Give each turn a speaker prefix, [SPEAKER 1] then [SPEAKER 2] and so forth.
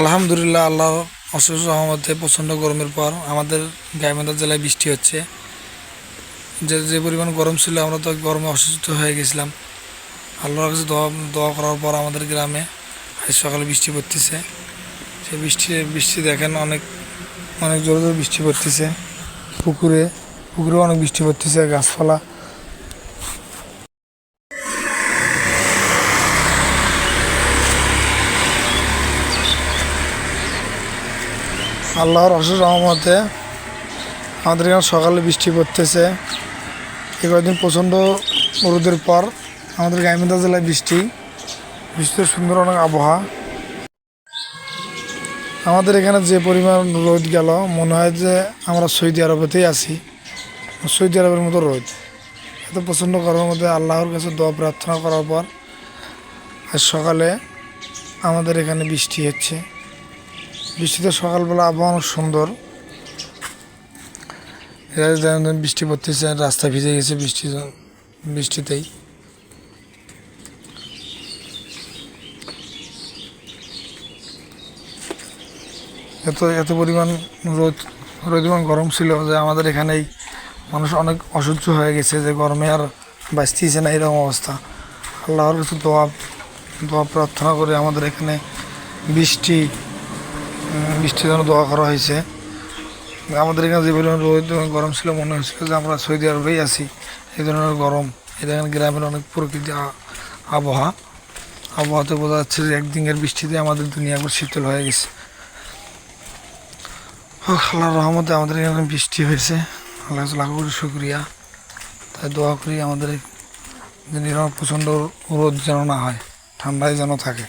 [SPEAKER 1] আলহামদুলিল্লাহ, আল্লাহ অশেষ রহমতে প্রচণ্ড গরমের পর আমাদের গাইবান্ধা জেলায় বৃষ্টি হচ্ছে। যে যে পরিমাণ গরম ছিল, আমরা তো গরমে অসুস্থ হয়ে গেছিলাম। আল্লাহর কাছে দোয়া দোয়া করার পর আমাদের গ্রামে আজ সকালে বৃষ্টি পড়তেছে। সেই বৃষ্টি বৃষ্টি দেখেন অনেক অনেক জোরে জোরে বৃষ্টি পড়তেছে। পুকুরে, পুকুরেও অনেক বৃষ্টি পড়তেছে, গাছপালা। আল্লাহর অশেষ রহমতে আমাদের এখানে সকালে বৃষ্টি পড়তেছে। এই কয়েকদিন প্রচণ্ড রোদের পর আমাদের গাইমিন্দা জেলায় বৃষ্টি। বৃষ্টির সুন্দর অনেক আবহাওয়া। আমাদের এখানে যে পরিমাণ রোদ গেল, মনে হয় যে আমরা সৌদি আরবেতেই আছি। সৌদি আরবের মতো রোদ। এত প্রচণ্ড গরমের মধ্যে আল্লাহর কাছে দোয়া প্রার্থনা করার পর আজ সকালে আমাদের এখানে বৃষ্টি হচ্ছে। বৃষ্টিতে সকালবেলা আবহাওয়া অনেক সুন্দর। বৃষ্টি পড়তেছে রাস্তা ভিজে গেছে বৃষ্টি বৃষ্টিতেই। এত এত পরিমাণ রোদ রোদিমান গরম ছিল যে আমাদের এখানেই মানুষ অনেক অসহ্য হয়ে গেছে যে গরমে আর বাঁচতেছে না এরকম অবস্থা। আল্লাহর কাছে দোয়া দোয়া প্রার্থনা করে আমাদের এখানে বৃষ্টি বৃষ্টির জন্য দোয়া করা হয়েছে। আমাদের এখানে যে পরিমাণ রোদ গরম ছিল, মনে হয়েছিল যে আমরা সৌদি আরবেই আছি। এই ধরনের গরম, এই দেখেন গ্রামের অনেক প্রকৃতি আবহাওয়া। আবহাওয়াতে বোঝা যাচ্ছে যে একদিনের বৃষ্টিতে আমাদের দুনিয়া একবার শীতল হয়ে গেছে। ও আল্লাহর রহমতে আমাদের এখানে বৃষ্টি হয়েছে। আল্লাহ লাখ কোটি শুক্রিয়া। তাই দোয়া করি আমাদের প্রচণ্ড রোদ যেন না হয়, ঠান্ডায় যেন থাকে।